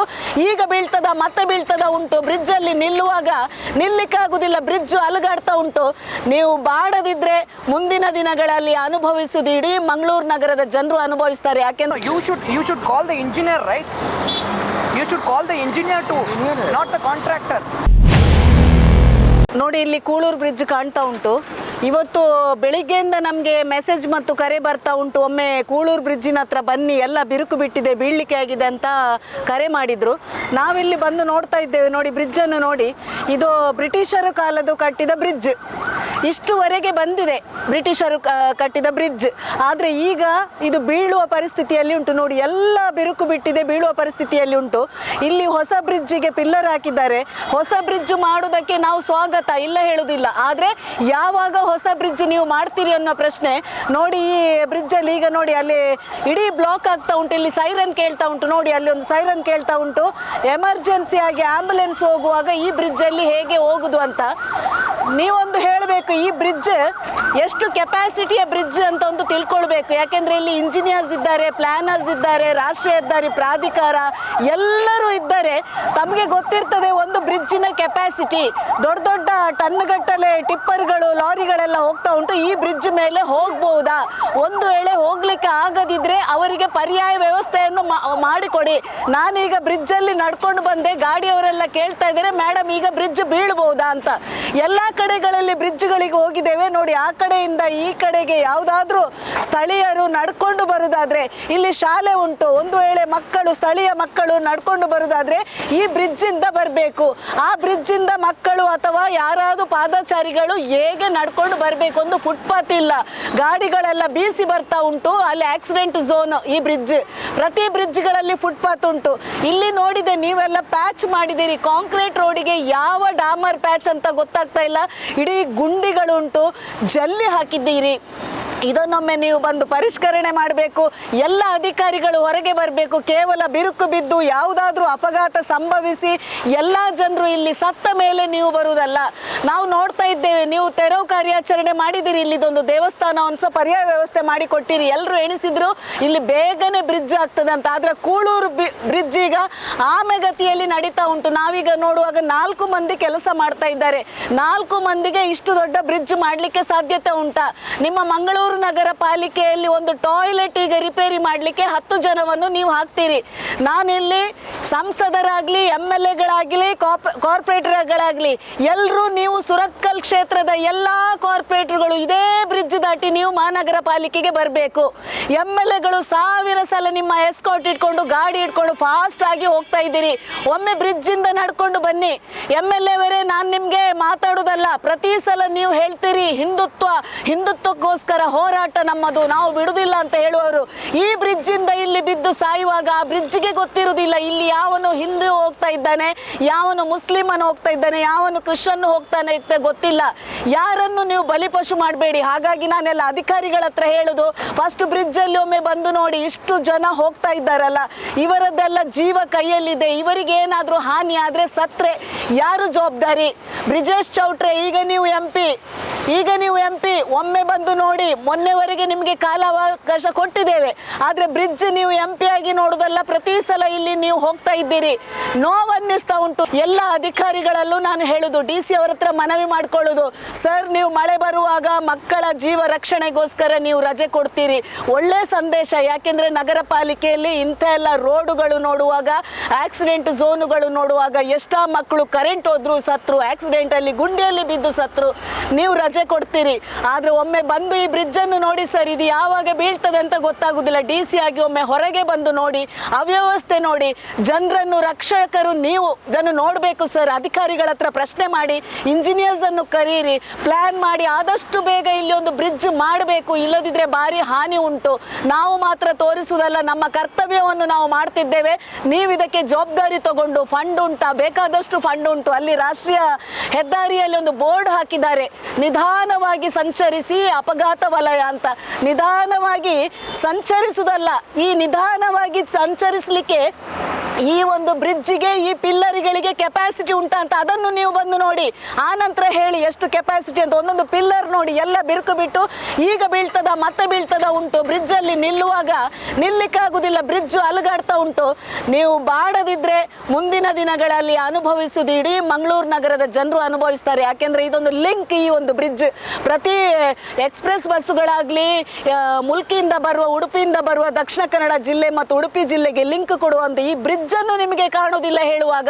ಈಗ ಬೀಳ್ತದ ಮತ್ತೆ ಬೀಳ್ತದ ಉಂಟು. ಬ್ರಿಡ್ಜ್ ಅಲ್ಲಿ ನಿಲ್ಲುವಾಗ ನಿಲ್ಲಿಕ್ಕಾಗುದಿಲ್ಲ ಬ್ರಿಡ್ಜ್ ಅಲುಗಾಡ್ತಾ ಉಂಟು. ನೀವು ಬಾಡದಿದ್ರೆ ಮುಂದಿನ ದಿನಗಳಲ್ಲಿ ಅನುಭವಿಸುದು ಇಡೀ ಮಂಗಳೂರು ನಗರದ ಜನರು ಅನುಭವಿಸ್ತಾರೆ. ಯಾಕೆಂದ್ರೆ you should you should call the engineer right you should call the engineer to not the contractor ನೋಡಿ ಇಲ್ಲಿ ಕೂಳೂರು ಬ್ರಿಡ್ಜ್ ಕಾಣ್ತಾ ಉಂಟು. ಇವತ್ತು ಬೆಳಿಗ್ಗೆಯಿಂದ ನಮಗೆ ಮೆಸೇಜ್ ಮತ್ತು ಕರೆ ಬರ್ತಾ ಉಂಟು. ಒಮ್ಮೆ ಕೂಳೂರು ಬ್ರಿಡ್ಜಿನ ಹತ್ರ ಬನ್ನಿ, ಎಲ್ಲ ಬಿರುಕು ಬಿಟ್ಟಿದೆ, ಬೀಳಲಿಕ್ಕೆ ಆಗಿದೆ ಅಂತ ಕರೆ ಮಾಡಿದ್ರು. ನಾವಿಲ್ಲಿ ಬಂದು ನೋಡ್ತಾ ಇದ್ದೇವೆ, ನೋಡಿ ಬ್ರಿಡ್ಜನ್ನು ನೋಡಿ. ಇದು ಬ್ರಿಟಿಷರ ಕಾಲದ್ದು ಕಟ್ಟಿದ ಬ್ರಿಡ್ಜ್ ಇಷ್ಟುವರೆಗೆ ಬಂದಿದೆ ಬ್ರಿಟಿಷರು ಕಟ್ಟಿದ ಬ್ರಿಡ್ಜ್ ಆದರೆ ಈಗ ಇದು ಬೀಳುವ ಪರಿಸ್ಥಿತಿಯಲ್ಲಿ ಉಂಟು. ನೋಡಿ, ಎಲ್ಲ ಬಿರುಕು ಬಿಟ್ಟಿದೆ, ಬೀಳುವ ಪರಿಸ್ಥಿತಿಯಲ್ಲಿ ಉಂಟು. ಇಲ್ಲಿ ಹೊಸ ಬ್ರಿಡ್ಜಿಗೆ ಪಿಲ್ಲರ್ ಹಾಕಿದ್ದಾರೆ. ಹೊಸ ಬ್ರಿಡ್ಜ್ ಮಾಡುವುದಕ್ಕೆ ನಾವು ಸ್ವಾಗತ, ಇಲ್ಲ ಹೇಳುವುದಿಲ್ಲ ಆದರೆ ಯಾವಾಗ ಹೊಸ ಬ್ರಿಡ್ಜ್ ನೀವು ಮಾಡ್ತೀರಿ ಅನ್ನೋ ಪ್ರಶ್ನೆ. ನೋಡಿ ಈ ಬ್ರಿಡ್ಜಲ್ಲಿ ಈಗ ನೋಡಿ ಅಲ್ಲಿ ಇಡೀ ಬ್ಲಾಕ್ ಆಗ್ತಾ ಉಂಟು. ಇಲ್ಲಿ ಸೈರನ್ ಕೇಳ್ತಾ ಉಂಟು. ನೋಡಿ ಅಲ್ಲಿ ಒಂದು ಸೈರನ್ ಕೇಳ್ತಾ ಉಂಟು. ಎಮರ್ಜೆನ್ಸಿ ಆಗಿ ಆಂಬುಲೆನ್ಸ್ ಹೋಗುವಾಗ ಈ ಬ್ರಿಡ್ಜಲ್ಲಿ ಹೇಗೆ ಹೋಗುದು ಅಂತ. ನೀವೊಂದು ಹೇಳಬೇಕು, ಈ ಬ್ರಿಡ್ಜ್ ಎಷ್ಟು ಕೆಪಾಸಿಟಿಯ ಬ್ರಿಡ್ಜ್ ಅಂತ ಒಂದು ತಿಳ್ಕೊಳ್ಬೇಕು. ಯಾಕೆಂದ್ರೆ ಇಲ್ಲಿ ಇಂಜಿನಿಯರ್ಸ್ ಇದ್ದಾರೆ ಪ್ಲಾನರ್ಸ್ ಇದ್ದಾರೆ, ರಾಷ್ಟ್ರೀಯ ಹೆದ್ದಾರಿ ಪ್ರಾಧಿಕಾರ ಎಲ್ಲರೂ ಇದ್ದಾರೆ. ತಮಗೆ ಗೊತ್ತಿರ್ತದೆ ಒಂದು ಬ್ರಿಡ್ಜಿನ ಕೆಪಾಸಿಟಿ ದೊಡ್ಡ ದೊಡ್ಡ ಟನ್ಗಟ್ಟಲೆ ಟಿಪ್ಪರ್ಗಳು ಲಾರಿಗಳೆಲ್ಲ ಹೋಗ್ತಾ ಉಂಟು. ಈ ಬ್ರಿಡ್ಜ್ ಮೇಲೆ ಹೋಗ್ಬಹುದಾ ಒಂದು ವೇಳೆ ಹೋಗ್ಲಿಕ್ಕೆ ಆಗದಿದ್ರೆ ಅವರಿಗೆ ಪರ್ಯಾಯ ವ್ಯವಸ್ಥೆಯನ್ನು ಮಾಡಿಕೊಡಿ. ನಾನೀಗ ಬ್ರಿಡ್ಜ್ ಅಲ್ಲಿ ನಡ್ಕೊಂಡು ಬಂದೆ. ಗಾಡಿಯವರೆಲ್ಲ ಕೇಳ್ತಾ ಇದ್ದಾರೆ ಮೇಡಮ್ ಈಗ ಬ್ರಿಡ್ಜ್ ಬೀಳ್ಬಹುದಾ ಅಂತ. ಎಲ್ಲಾ ಕಡೆಗಳಲ್ಲಿ ಬ್ರಿಡ್ಜ್ಗಳಿಗೆ ಹೋಗಿದ್ದೇವೆ. ನೋಡಿ, ಆ ಕಡೆಯಿಂದ ಈ ಕಡೆಗೆ ಯಾವುದಾದ್ರೂ ಸ್ಥಳೀಯರು ನಡ್ಕೊಂಡು ಬರುದಾದ್ರೆ ಇಲ್ಲಿ ಶಾಲೆ ಉಂಟು. ಒಂದು ವೇಳೆ ಮಕ್ಕಳು, ಸ್ಥಳೀಯ ಮಕ್ಕಳು ನಡ್ಕೊಂಡು ಬರುದಾದ್ರೆ ಈ ಬ್ರಿಡ್ಜ್ ಇಂದ ಬರಬೇಕು. ಆ ಬ್ರಿಡ್ಜ್ ಇಂದ ಮಕ್ಕಳು ಅಥವಾ ಯಾರಾದ್ರೂ ಪಾದಚಾರಿಗಳು ಹೇಗೆ ನಡ್ಕೊಂಡು ಬರಬೇಕು ಒಂದು ಫುಟ್ಪಾತ್ ಇಲ್ಲ. ಗಾಡಿಗಳೆಲ್ಲ ಬೀಸಿ ಬರ್ತಾ ಉಂಟು. ಅಲ್ಲಿ ಆಕ್ಸಿಡೆಂಟ್ ಝೋನ್ ಈ ಬ್ರಿಡ್ಜ್ ಪ್ರತಿ ಬ್ರಿಡ್ಜ್ಗಳಲ್ಲಿ ಫುಟ್ಪಾತ್ ಉಂಟು. ಇಲ್ಲಿ ನೋಡಿದೆ, ನೀವೆಲ್ಲ ಪ್ಯಾಚ್ ಮಾಡಿದ್ದೀರಿ. ಕಾಂಕ್ರೀಟ್ ರೋಡಿಗೆ ಯಾವ ಡಾಮರ್ ಪ್ಯಾಚ್ ಅಂತ ಗೊತ್ತಾಗ್ತಾ ಇಲ್ಲ. ಇಡೀ ಗುಂಡಿಗಳುಂಟು. ಜಲ್ಲಿ ಹಾಕಿದ್ದೀರಿ. ಇದನ್ನೊಮ್ಮೆ ನೀವು ಬಂದು ಪರಿಷ್ಕರಣೆ ಮಾಡಬೇಕು, ಎಲ್ಲ ಅಧಿಕಾರಿಗಳು ಹೊರಗೆ ಬರಬೇಕು, ಕೇವಲ ಬಿರುಕು ಬಿದ್ದು ಯಾವುದಾದ್ರೂ ಅಪಘಾತ ಸಂಭವಿಸಿ ಎಲ್ಲ ಜನರು ಇಲ್ಲಿ ಸತ್ತ ಮೇಲೆ ನೀವು ಬರುವುದಲ್ಲ. ನಾವು ನೋಡ್ತಾ ಇದ್ದೇವೆ, ನೀವು ತೆರವು ಕಾರ್ಯಾಚರಣೆ ಮಾಡಿದಿರಿ, ಇಲ್ಲಿದೊಂದು ದೇವಸ್ಥಾನ ಒಂದು ಪರ್ಯಾಯ ವ್ಯವಸ್ಥೆ ಮಾಡಿ ಕೊಟ್ಟಿರಿ ಎಲ್ಲರೂ ಎಣಿಸಿದ್ರು, ಇಲ್ಲಿ ಬೇಗನೆ ಬ್ರಿಡ್ಜ್ ಆಗ್ತದೆ ಅಂತ. ಆದ್ರೆ ಕೂಳೂರು ಬ್ರಿಡ್ಜ್ ಈಗ ಆಮೆಗತಿಯಲ್ಲಿ ನಡೀತಾ ಉಂಟು. ನಾವೀಗ ನೋಡುವಾಗ ನಾಲ್ಕು ಮಂದಿ ಕೆಲಸ ಮಾಡ್ತಾ ಇದ್ದಾರೆ. ನಾಲ್ಕು ಮಂದಿಗೆ ಇಷ್ಟು ದೊಡ್ಡ ಬ್ರಿಡ್ಜ್ ಮಾಡಲಿಕ್ಕೆ ಸಾಧ್ಯತೆ ಉಂಟಾ. ನಿಮ್ಮ ಮಂಗಳೂರು ನಗರ ಪಾಲಿಕೆಯಲ್ಲಿ ಒಂದು ಟಾಯ್ಲೆಟ್ ಈಗ ರಿಪೇರಿ ಮಾಡಲಿಕ್ಕೆ ಹತ್ತು ಜನವನ್ನು ನೀವು ಹಾಕ್ತೀರಿ. ನಾನಿಲ್ಲಿ ಸಂಸದರಾಗ್ಲಿ ಎಂ ಎಲ್ ಎಗಳಾಗಲಿ ಕಾರ್ಪೊರೇಟರ್ಗಳಾಗಲಿ ಎಲ್ಲರೂ ನೀವು ಸುರತ್ಕಲ್ ಕ್ಷೇತ್ರದ ಎಲ್ಲ ಕಾರ್ಪೊರೇಟರ್ಗಳು ಇದೇ ಬ್ರಿಡ್ಜ್ ದಾಟಿ ನೀವು ಮಹಾನಗರ ಪಾಲಿಕೆಗೆ ಬರಬೇಕು. ಎಂ ಎಲ್ ಎಗಳು ಸಾವಿರ ಸಲ ನಿಮ್ಮ ಎಸ್ಕಾಟ್ ಇಟ್ಕೊಂಡು, ಗಾಡಿ ಇಟ್ಕೊಂಡು ಫಾಸ್ಟ್ ಆಗಿ ಹೋಗ್ತಾ ಇದ್ದೀರಿ. ಒಮ್ಮೆ ಬ್ರಿಡ್ಜ್ ಇಂದ ನಡ್ಕೊಂಡು ಬನ್ನಿ. ಎಂ ಎಲ್ ಎವರೇ, ನಾನು ನಿಮಗೆ ಮಾತಾಡೋದಲ್ಲ. ಪ್ರತಿ ಸಲ ನೀವು ಹೇಳ್ತೀರಿ, ಹಿಂದುತ್ವ, ಹಿಂದುತ್ವಕ್ಕೋಸ್ಕರ ಹೋರಾಟ ನಮ್ಮದು, ನಾವು ಬಿಡುವುದಿಲ್ಲ ಅಂತ ಹೇಳುವವರು. ಈ ಬ್ರಿಡ್ಜ್ ಇಂದ ಇಲ್ಲಿ ಬಿದ್ದು ಸಾಯುವಾಗ ಆ ಬ್ರಿಡ್ಜ್ಗೆ ಗೊತ್ತಿರುವುದಿಲ್ಲ ಇಲ್ಲಿ ಯಾವನು ಹಿಂದೂ ಹೋಗ್ತಾ ಇದ್ದಾನೆ, ಯಾವನು ಮುಸ್ಲಿಮನು ಹೋಗ್ತಾ ಇದ್ದಾನೆ, ಯಾವನು ಕ್ರಿಶ್ಚನ್ ಹೋಗ್ತಾನೆ ಅಂತ ಗೊತ್ತಿಲ್ಲ. ಯಾರನ್ನು ನೀವು ಬಲಿಪಶು ಮಾಡಬೇಡಿ? ಹಾಗಾಗಿ ನಾನೆಲ್ಲ ಅಧಿಕಾರಿಗಳ ಹತ್ರ ಹೇಳುದು ಫಸ್ಟ್ ಬ್ರಿಡ್ಜ್ ಅಲ್ಲಿ ಒಮ್ಮೆ ಬಂದು ನೋಡಿ ಇಷ್ಟು ಜನ ಹೋಗ್ತಾ ಇದ್ದಾರಲ್ಲ, ಇವರದ್ದೆಲ್ಲ ಜೀವ ಕೈಯಲ್ಲಿದೆ, ಇವರಿಗೆ ಏನಾದರೂ ಹಾನಿ ಆದ್ರೆ ಸತ್ರೆ. ಯಾರು ಜವಾಬ್ದಾರಿ? ಬ್ರಿಜೇಶ್ ಚೌಟ್ರೆ, ಈಗ ನೀವು ಎಂ ಪಿ ಈಗ ನೀವು ಎಂ ಪಿ ಒಮ್ಮೆ ಬಂದು ನೋಡಿ ಮೊನ್ನೆವರೆಗೆ ನಿಮಗೆ ಕಾಲಾವಕಾಶ ಕೊಟ್ಟಿದ್ದೇವೆ. ಆದರೆ ಬ್ರಿಡ್ಜ್ ನೀವು ಎಂ ಪಿ ಆಗಿ ನೋಡೋದಲ್ಲ, ಪ್ರತಿ ಸಲ ಇಲ್ಲಿ ನೀವು ಹೋಗ್ತಾ ಇದ್ದೀರಿ. ನೋವನ್ನಿಸ್ತಾ ಉಂಟು. ಎಲ್ಲ ಅಧಿಕಾರಿಗಳಲ್ಲೂ ನಾನು ಹೇಳುದು ಡಿ ಸಿ ಅವರ ಹತ್ರ ಮನವಿ ಮಾಡ್ಕೊಳ್ಳೋದು. ಸರ್, ನೀವು ಮಳೆ ಬರುವಾಗ ಮಕ್ಕಳ ಜೀವ ರಕ್ಷಣೆಗೋಸ್ಕರ ನೀವು ರಜೆ ಕೊಡ್ತೀರಿ. ಒಳ್ಳೆ ಸಂದೇಶ. ಯಾಕೆಂದ್ರೆ ನಗರ ಪಾಲಿಕೆಯಲ್ಲಿ ಇಂಥ ಎಲ್ಲ ರೋಡುಗಳು ನೋಡುವಾಗ ಆಕ್ಸಿಡೆಂಟ್ ಝೋನುಗಳು ನೋಡುವಾಗ ಎಷ್ಟೋ ಮಕ್ಕಳು ಕರೆಂಟ್ ಹೋದ್ರು ಸತ್ರು ಆಕ್ಸಿಡೆಂಟ್ ಅಲ್ಲಿ ಗುಂಡಿಯಲ್ಲಿ ಬಿದ್ದು ಸತ್ರು, ನೀವು ರಜೆ ಕೊಡ್ತೀರಿ. ಆದ್ರೆ ಒಮ್ಮೆ ಬಂದು ಈ ಬ್ರಿಡ್ಜ್ ಅನ್ನು ನೋಡಿ ಸರ್, ಇದು ಯಾವಾಗ ಬೀಳ್ತದೆ ಅಂತ ಗೊತ್ತಾಗುದಿಲ್ಲ. ಡಿ ಸಿ ಆಗಿ ಒಮ್ಮೆ ಹೊರಗೆ ಬಂದು ನೋಡಿ, ಅವ್ಯವಸ್ಥೆ ನೋಡಿ, ಜನರನ್ನು, ರಕ್ಷಕರು ನೀವು ಇದನ್ನು ನೋಡಬೇಕು ಸರ್. ಅಧಿಕಾರಿಗಳ ಹತ್ರ ಪ್ರಶ್ನೆ ಮಾಡಿ ಇಂಜಿನಿಯರ್ಸ್ ಅನ್ನು ಕರೀರಿ ಪ್ಲಾನ್ ಮಾಡಿ, ಆದಷ್ಟು ಬೇಗ ಇಲ್ಲಿ ಒಂದು ಬ್ರಿಡ್ಜ್ ಮಾಡಬೇಕು. ಇಲ್ಲದಿದ್ರೆ ಭಾರಿ ಹಾನಿ ಉಂಟು. ನಾವು ಮಾತ್ರ ತೋರಿಸುವುದಲ್ಲ, ನಮ್ಮ ಕರ್ತವ್ಯವನ್ನು ನಾವು ಮಾಡ್ತಿದ್ದೇವೆ. ನೀವು ಇದಕ್ಕೆ ಜವಾಬ್ದಾರಿ ತಗೊಂಡು ಫಂಡ್ ಉಂಟಾ? ಬೇಕಾದಷ್ಟು ಫಂಡ್ ಉಂಟು. ಅಲ್ಲಿ ರಾಷ್ಟ್ರೀಯ ಹೆದ್ದಾರಿಯಲ್ಲಿ ಒಂದು ಬೋರ್ಡ್ ಹಾಕಿದ್ದಾರೆ. ನಿಧಾನವಾಗಿ ಸಂಚರಿಸಿ ಅಪಘಾತ ಅಂತ ನಿಧಾನವಾಗಿ ಸಂಚರಿಸುವುದಲ್ಲ. ಈ ನಿಧಾನವಾಗಿ ಸಂಚರಿಸಲಿಕ್ಕೆ ಈ ಒಂದು ಬ್ರಿಡ್ಜಿಗೆ, ಈ ಪಿಲ್ಲರ್ಗಳಿಗೆ ಕೆಪಾಸಿಟಿ ಉಂಟಾ ಅಂತ ಅದನ್ನು ನೀವು ಬಂದು ನೋಡಿ. ಆ ನಂತರ ಹೇಳಿ ಎಷ್ಟು ಕೆಪಾಸಿಟಿ ಅಂತ ಒಂದೊಂದು ಪಿಲ್ಲರ್ ನೋಡಿ. ಎಲ್ಲ ಬಿರುಕು ಬಿಟ್ಟು ಈಗ ಬೀಳ್ತದ, ಮತ್ತೆ ಬೀಳ್ತದ ಉಂಟು. ಬ್ರಿಡ್ಜ್ ಅಲ್ಲಿ ನಿಲ್ಲುವಾಗ ನಿಲ್ಲಿಕ್ಕಾಗುದಿಲ್ಲ, ಬ್ರಿಡ್ಜ್ ಅಲುಗಾಡ್ತಾ ಉಂಟು. ನೀವು ಬಾಡದಿದ್ರೆ ಮುಂದಿನ ದಿನಗಳಲ್ಲಿ ಅನುಭವಿಸುವುದು ಇಡೀ ಮಂಗಳೂರು ನಗರದ ಜನರು ಅನುಭವಿಸ್ತಾರೆ. ಯಾಕೆಂದ್ರೆ ಇದೊಂದು ಲಿಂಕ್ ಈ ಒಂದು ಬ್ರಿಡ್ಜ್. ಪ್ರತಿ ಎಕ್ಸ್ಪ್ರೆಸ್ ಬಸ್ಸುಗಳಾಗ್ಲಿ ಮುಲ್ಕಿಯಿಂದ ಬರುವ, ಉಡುಪಿಯಿಂದ ಬರುವ ದಕ್ಷಿಣ ಕನ್ನಡ ಜಿಲ್ಲೆ ಮತ್ತು ಉಡುಪಿ ಜಿಲ್ಲೆಗೆ ಲಿಂಕ್ ಕೊಡುವಂತ ಈ ಬ್ರಿಡ್ಜ್ ಅನ್ನು ನಿಮಗೆ ಕಾಣುವುದಿಲ್ಲ ಹೇಳುವಾಗ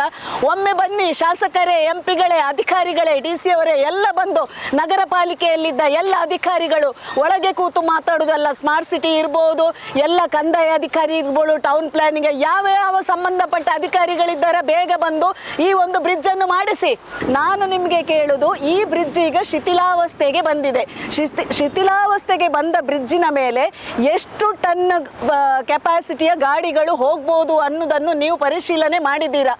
ಒಮ್ಮೆ ಬನ್ನಿ. ಶಾಸಕರೇ ಎಂ ಪಿಗಳೇ ಅಧಿಕಾರಿಗಳೇ, ಡಿ ಸಿ ಅವರೇ, ಎಲ್ಲ ಬಂದು ನಗರ ಪಾಲಿಕೆಯಲ್ಲಿದ್ದ ಎಲ್ಲ ಅಧಿಕಾರಿಗಳು ಒಳಗೆ ಕೂತು ಮಾತಾಡುವುದಲ್ಲ. ಸ್ಮಾರ್ಟ್ ಸಿಟಿ ಇರ್ಬೋದು, ಎಲ್ಲ ಕಂದಾಯ ಅಧಿಕಾರಿ ಇರ್ಬೋದು, ಟೌನ್ ಪ್ಲಾನಿಂಗ್, ಯಾವ ಯಾವ ಸಂಬಂಧಪಟ್ಟ ಅಧಿಕಾರಿಗಳಿದ್ದಾರೆ, ಬೇಗ ಬಂದು ಈ ಒಂದು ಬ್ರಿಡ್ಜ್ ಅನ್ನು ಮಾಡಿಸಿ. ನಾನು ನಿಮಗೆ ಕೇಳುದು ಈ ಬ್ರಿಡ್ಜ್ ಈಗ ಶಿಥಿಲಾವಸ್ಥೆಗೆ ಬಂದಿದೆ. ಶಿಥಿ ಶಿಥಿಲಾವಸ್ಥೆಗೆ ಬಂದ ಬ್ರಿಡ್ಜಿನ ಮೇಲೆ ಎಷ್ಟು ಟನ್ ಕೆಪಾಸಿಟಿಯ ಗಾಡಿಗಳು ಹೋಗ್ಬೋದು ಅನ್ನೋದನ್ನು ನೀವು ಪರಿಶೀಲನೆ ಮಾಡಿದ್ದೀರಾ?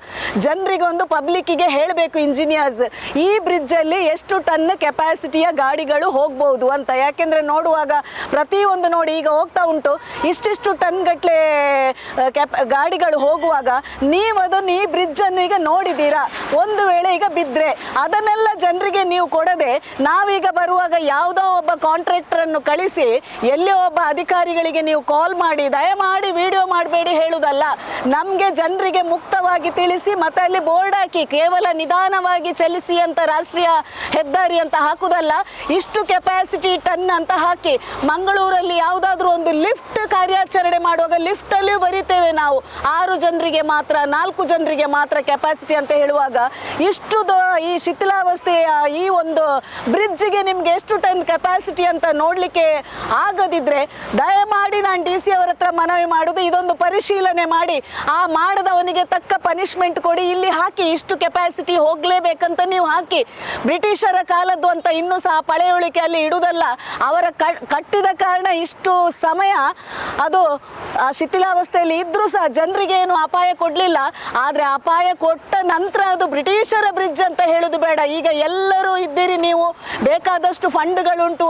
ಜನರಿಗೊಂದು ಪಬ್ಲಿಕ್ಕಿಗೆ ಹೇಳಬೇಕು ಇಂಜಿನಿಯರ್ಸ್, ಈ ಬ್ರಿಡ್ಜಲ್ಲಿ ಎಷ್ಟು ಟನ್ ಕೆಪಾಸಿಟಿಯ ಗಾಡಿಗಳು ಹೋಗ್ಬೋದು ಅಂತ. ಯಾಕೆಂದ್ರೆ ನೋಡುವಾಗ ಪ್ರತಿಯೊಂದು ನೋಡಿ ಈಗ ಹೋಗ್ತಾ ಉಂಟು, ಇಷ್ಟಿಷ್ಟು ಟನ್ ಗಟ್ಟಲೆ ಕೆಪ್, ಗಾಡಿಗಳು ಹೋಗುವಾಗ ನೀವು ಅದನ್ನು ಈ ಬ್ರಿಡ್ಜನ್ನು ಈಗ ನೋಡಿದ್ದೀರಾ? ಒಂದು ವೇಳೆ ಈಗ ಬಿದ್ದರೆ ಅದನ್ನೆಲ್ಲ ಜನರಿಗೆ ನೀವು ಕೊಡದೆ ನಾವೀಗ ಬರುವಾಗ ಯಾವುದೋ ಒಬ್ಬ ಕಾಂಟ್ರಾಕ್ಟರ್ ಅನ್ನು ಕಳಿಸಿ, ಎಲ್ಲಿ ಒಬ್ಬ ಅಧಿಕಾರಿಗಳಿಗೆ ನೀವು ಕಾಲ್ ಮಾಡಿ, ದಯಮಾಡಿ ವಿಡಿಯೋ ಮಾಡಬೇಡಿ ಹೇಳುವುದಲ್ಲ ನಮಗೆ ಜನರಿಗೆ ಮುಕ್ತವಾಗಿ ತಿಳಿಸಿ, ಮತ್ತೆ ಅಲ್ಲಿ ಬೋರ್ಡ್ ಹಾಕಿ, ಕೇವಲ ನಿಧಾನವಾಗಿ ಚಲಿಸಿ ಅಂತ ರಾಷ್ಟ್ರೀಯ ಹೆದ್ದಾರಿ ಅಂತ ಹಾಕುದಲ್ಲ. ಇಷ್ಟು ಕೆಪಾಸಿಟಿ ಟನ್ ಅಂತ ಹಾಕಿ, ಮಂಗಳೂರಲ್ಲಿ ಯಾವುದಾದ್ರೂ ಒಂದು ಲಿಫ್ಟ್ ಕಾರ್ಯಾಚರಣೆ ಮಾಡುವಾಗ ಲಿಫ್ಟ್ ಅಲ್ಲಿಯೂ ಬರೀತೇವೆ ನಾವು. ಆರು ಜನರಿಗೆ ಮಾತ್ರ, ನಾಲ್ಕು ಜನರಿಗೆ ಮಾತ್ರ ಕೆಪಾಸಿಟಿ ಅಂತ ಹೇಳುವಾಗ, ಇಷ್ಟು ಈ ಶಿಥಿಲಾವಸ್ಥೆಯ ಈ ಒಂದು ಬ್ರಿಡ್ಜ್ಗೆ ನಿಮ್ಗೆ ಎಷ್ಟು ಟನ್ ಕೆಪಾಸಿಟಿ ಅಂತ ನೋಡ್ಲಿಕ್ಕೆ ಆಗದಿದ್ರೆ ದಯಮಾಡಿ ನಾನು ಡಿ ಸಿ ಅವರ ಹತ್ರ ಮನವಿ ಮಾಡುದು, ಇದೊಂದು ಪರಿಶೀಲನೆ ಮಾಡಿ, ಆ ಮಾಡದವನಿಗೆ ತಕ್ಕ ಪನಿಷ್ಮೆಂಟ್ ಕೊಡಿ, ಇಲ್ಲಿ ಹಾಕಿ, ಇಷ್ಟು ಕೆಪಾಸಿಟಿ ಹೋಗ್ಲೇಬೇಕಂತ ನೀವು ಹಾಕಿ. ಬ್ರಿಟಿಷರ ಕಾಲದ್ದು ಅಂತ ಇನ್ನೂ ಸಹ ಪಳೆಯುಳಿಕೆ ಅಲ್ಲಿ ಇಡುವುದಲ್ಲ, ಅವರ ಕಟ್ಟಿದ ಕಾರಣ ಇಷ್ಟು ಸಮಯ ಅದು ಶಿಥಿಲಾವಸ್ಥೆಯಲ್ಲಿ ಇದ್ರೂ ಸಹ ಜನರಿಗೆ ಏನು ಅಪಾಯ ಕೊಡಲಿಲ್ಲ, ಆದರೆ ಅಪಾಯ ಕೊಟ್ಟ ನಂತರ ಅದು ಬ್ರಿಟಿಷರ ಬ್ರಿಡ್ಜ್ ಅಂತ ಹೇಳೋದು ಬೇಡ. ಈಗ ಎಲ್ಲರೂ ಇದ್ದೀರಿ ನೀವು, ಬೇಕಾದಷ್ಟು ಫಂಡ್ಗಳುಂಟು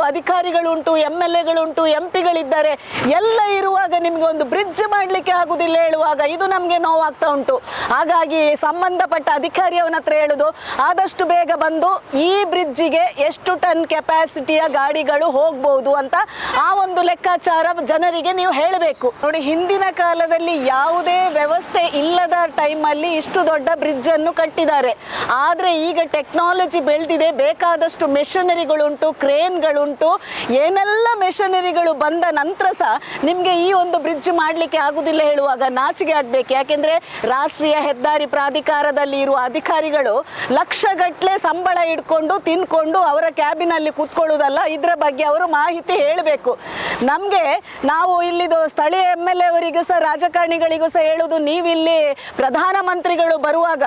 ಅಧಿಕಾರಿಗಳುಂಟು ಎಂ ಎಲ್ ಎಗಳುಂಟು ಎಂ ಪಿಗಳಿದ್ದಾರೆ ಎಲ್ಲ ಇರುವಾಗ ನಿಮಗೆ ಒಂದು ಬ್ರಿಡ್ಜ್ ಮಾಡಲಿಕ್ಕೆ ಆಗುದಿಲ್ಲ ಹೇಳುವಾಗ ಇದು ನಮಗೆ ನೋವಾಗ್ತಾ ಉಂಟು. ಹಾಗಾಗಿ ಸಂಬಂಧಪಟ್ಟ ಅಧಿಕಾರಿಯವನ ಹತ್ರ ಹೇಳುದು, ಆದಷ್ಟು ಬೇಗ ಬಂದು ಈ ಬ್ರಿಡ್ಜಿಗೆ ಎಷ್ಟು ಟನ್ ಕೆಪಾಸಿಟಿಯ ಗಾಡಿಗಳು ಹೋಗ್ಬೋದು ಅಂತ ಆ ಒಂದು ಲೆಕ್ಕಾಚಾರ ಜನರಿಗೆ ನೀವು ಹೇಳಬೇಕು. ನೋಡಿ, ಹಿಂದಿನ ಕಾಲದಲ್ಲಿ ಯಾವುದೇ ವ್ಯವಸ್ಥೆ ಇಲ್ಲದ ಟೈಮಲ್ಲಿ ಇಷ್ಟು ದೊಡ್ಡ ಬ್ರಿಡ್ಜ್ ಅನ್ನು ಕಟ್ಟಿದ್ದಾರೆ. ಆದರೆ ಈಗ ಟೆಕ್ನಾಲಜಿ ಬೆಳೆದಿದೆ, ಬೇಕಾದಷ್ಟು ಮೆಷಿನರಿಗಳುಂಟು ಕ್ರೇನ್ಗಳುಂಟು ಏನೆಲ್ಲ ಮೆಷಿನರಿಗಳು ಬಂದ ನಂತರ ಸಹ ನಿಮಗೆ ಈ ಒಂದು ಬ್ರಿಡ್ಜ್ ಮಾಡಲಿಕ್ಕೆ ಆಗುದಿಲ್ಲ ಹೇಳುವಾಗ ನಾಚಿಕೆ ಆಗಬೇಕು. ಯಾಕೆಂದರೆ ರಾಷ್ಟ್ರೀಯ ಹೆದ್ದಾರಿ ಪ್ರಾಧಿಕಾರದಲ್ಲಿ ಇರುವ ಅಧಿಕಾರಿಗಳು ಲಕ್ಷಗಟ್ಟಲೆ ಸಂಬಳ ಇಟ್ಕೊಂಡು ತಿನ್ಕೊಂಡು ಅವರ ಕ್ಯಾಬಿನಲ್ಲಿ ಕೂತ್ಕೊಳ್ಳೋದಲ್ಲ, ಇದರ ಬಗ್ಗೆ ಅವರು ಮಾಹಿತಿ ಹೇಳಬೇಕು. ನಮಗೆ ನಾವು ಇಲ್ಲಿದು ಸ್ಥಳೀಯ ಎಂ ಎಲ್ ಎ ಸಹ, ರಾಜಕಾರಣಿಗಳಿಗೂ ಸಹ ಹೇಳೋದು, ನೀವಿಲ್ಲಿ ಪ್ರಧಾನಮಂತ್ರಿಗಳು ಬರುವಾಗ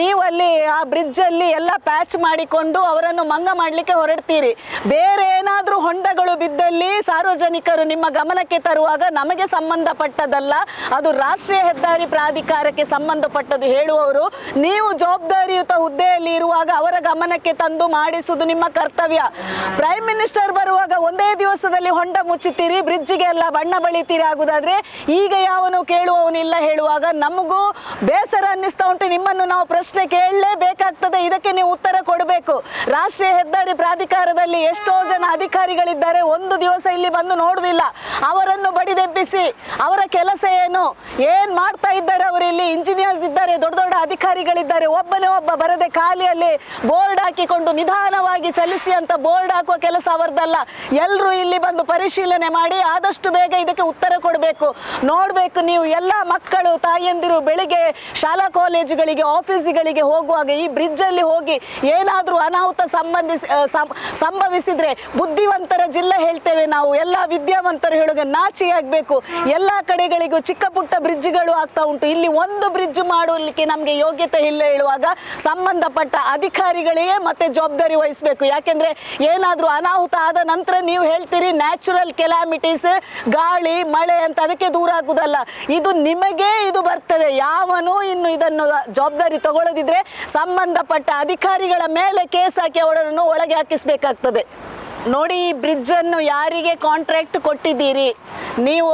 ನೀವು ಅಲ್ಲಿ ಆ ಬ್ರಿಡ್ಜಲ್ಲಿ ಎಲ್ಲ ಪ್ಯಾಚ್ ಮಾಡಿಕೊಂಡು ಅವರನ್ನು ಮಂಗ ಮಾಡಲಿಕ್ಕೆ ಹೊರಡ್ತೀರಿ. ಬೇರೆ ಏನಾದರೂ ಹೊಂಡಗಳು ಬಿದ್ದಲ್ಲಿ ಸಾರ್ವಜನಿಕರು ನಿಮ್ಮ ಗಮನಕ್ಕೆ ತರುವಾಗ ನಮಗೆ ಸಂಬಂಧಪಟ್ಟದಲ್ಲ. ಅದು ರಾಷ್ಟ್ರೀಯ ಹೆದ್ದಾರಿ ಪ್ರಾಧಿಕಾರಕ್ಕೆ ಸಂಬಂಧಪಟ್ಟದ್ದು ಹೇಳುವವರು. ನೀವು ಜವಾಬ್ದಾರಿಯುತ ಹುದ್ದೆಯಲ್ಲಿ ಇರುವಾಗ ಅವರ ಗಮನಕ್ಕೆ ತಂದು ಮಾಡಿಸುವುದು ನಿಮ್ಮ ಕರ್ತವ್ಯ. ಪ್ರೈಮ್ ಮಿನಿಸ್ಟರ್ ಬರುವಾಗ ಒಂದೇ ದಿವಸದಲ್ಲಿ ಹೊಂಡ ಮುಚ್ಚುತ್ತೀರಿ, ಬ್ರಿಡ್ಜ್ಗೆ ಎಲ್ಲ ಬಣ್ಣ ಬಳಿತೀರಿ ಆಗುದಾದ್ರೆ ಈಗ ಯಾವನು ಕೇಳುವವನಿಲ್ಲ ಹೇಳುವಾಗ ನಮಗೂ ಬೇಸರ ಅನ್ನಿಸ್ತಾ ಉಂಟು. ನಿಮ್ಮನ್ನು ನಾವು ಪ್ರಶ್ನೆ ಕೇಳಲೇಬೇಕಾಗ್ತದೆ. ಇದಕ್ಕೆ ನೀವು ಉತ್ತರ ಕೊಡಬೇಕು. ರಾಷ್ಟ್ರೀಯ ಹೆದ್ದಾರಿ ಪ್ರಾಧಿಕಾರದಲ್ಲಿ ಎಷ್ಟೋ ಜನ ಅಧಿಕಾರಿಗಳಿದ್ದಾರೆ. ಒಂದು ದಿವಸ ಇಲ್ಲಿ ಬಂದು ನೋಡುದಿಲ್ಲ ಅವರನ್ನು ಬಡಿದೆಬ್ಬಿಸಿ ಅವರ ಕೆಲಸ ಏನು? ಏನ್ ಮಾಡ್ತಾ ಇದ್ದಾರೆ ಅವರು ಇಲ್ಲಿ? ಇಂಜಿನಿಯರ್ಸ್ ಇದ್ದಾರೆ, ದೊಡ್ಡ ದೊಡ್ಡ ಅಧಿಕಾರಿಗಳಿದ್ದಾರೆ. ಒಬ್ಬನೇ ಒಬ್ಬ ಬರದೆ ಖಾಲಿಯಲ್ಲಿ ಬೋರ್ಡ್ ಹಾಕಿಕೊಂಡು ನಿಧಾನವಾಗಿ ಚಲಿಸಿ ಅಂತ ಬೋರ್ಡ್ ಹಾಕುವ ಕೆಲಸ ಅವರದಲ್ಲ. ಎಲ್ಲರೂ ಇಲ್ಲಿ ಬಂದು ಪರಿಶೀಲನೆ ಮಾಡಿ ಆದಷ್ಟು ಬೇಗ ಇದಕ್ಕೆ ಉತ್ತರ ಕೊಡಬೇಕು. ನೋಡಬೇಕು ನೀವು ಎಲ್ಲ ಮಕ್ಕಳು, ತಾಯಂದಿರು ಬೆಳಿಗ್ಗೆ ಶಾಲಾ ಕಾಲೇಜುಗಳಿಗೆ ಆಫೀಸುಗಳಿಗೆ ಹೋಗುವಾಗ ಈ ಬ್ರಿಡ್ಜ್ ಅಲ್ಲಿ ಹೋಗಿ ಏನಾದರೂ ಅನಾಹುತ ಸಂಬಂಧಿಸಿ ಸಂಭವಿಸಿದ್ರೆ ಬುದ್ಧಿವಂತರ ಜಿಲ್ಲೆ ಹೇಳ್ತೇವೆ ನಾವು. ಎಲ್ಲ ವಿದ್ಯಾವಂತರು ಹೇಳುವಾಗ ನಾಚಿಯಾಗಬೇಕು ಎಲ್ಲ ಕಡೆಗಳಿಗೂ ಚಿಕ್ಕ ಪುಟ್ಟ ಬ್ರಿಡ್ಜ್ಗಳು ಆಗ್ತಾ ಉಂಟು. ಇಲ್ಲಿ ಒಂದು ಬ್ರಿಡ್ಜ್ ಮಾಡಲಿಕ್ಕೆ ನಮಗೆ ಯೋಗ್ಯತೆ ಇಲ್ಲ ಹೇಳುವಾಗ ಸಂಬಂಧಪಟ್ಟ ಅಧಿಕಾರಿಗಳಿಗೆ ಮತ್ತೆ ಜವಾಬ್ದಾರಿ ವಹಿಸಬೇಕು. ಯಾಕೆಂದ್ರೆ ಏನಾದರೂ ಅನಾಹುತ ಆದ ನಂತರ ನೀವು ಹೇಳ್ತೀರಿ ನ್ಯಾಚುರಲ್ ಕೆಲಾಮಿಟೀಸ್, ಗಾಳಿ, ಮಳೆ ಅಂತ ಅದಕ್ಕೆ ದೂರ ಆಗುದಲ್ಲ. ಇದು ನಿಮಗೆ ಇದು ಬರ್ತದೆ. ಯಾವನು ಇನ್ನು ಇದನ್ನು ಜವಾಬ್ದಾರಿ ತಗೊಳ್ಳದಿದ್ರೆ ಸಂಬಂಧಪಟ್ಟ ಅಧಿಕಾರಿಗಳ ಮೇಲೆ ಕೇಸ್ ಹಾಕಿ ಅವರನ್ನು ಒಳಗೆ ಹಾಕಿಸ್ಬೇಕಾಗ್ತದೆ. ನೋಡಿ ಈ ಬ್ರಿಡ್ಜನ್ನು ಯಾರಿಗೆ ಕಾಂಟ್ರಾಕ್ಟ್ ಕೊಟ್ಟಿದ್ದೀರಿ? ನೀವು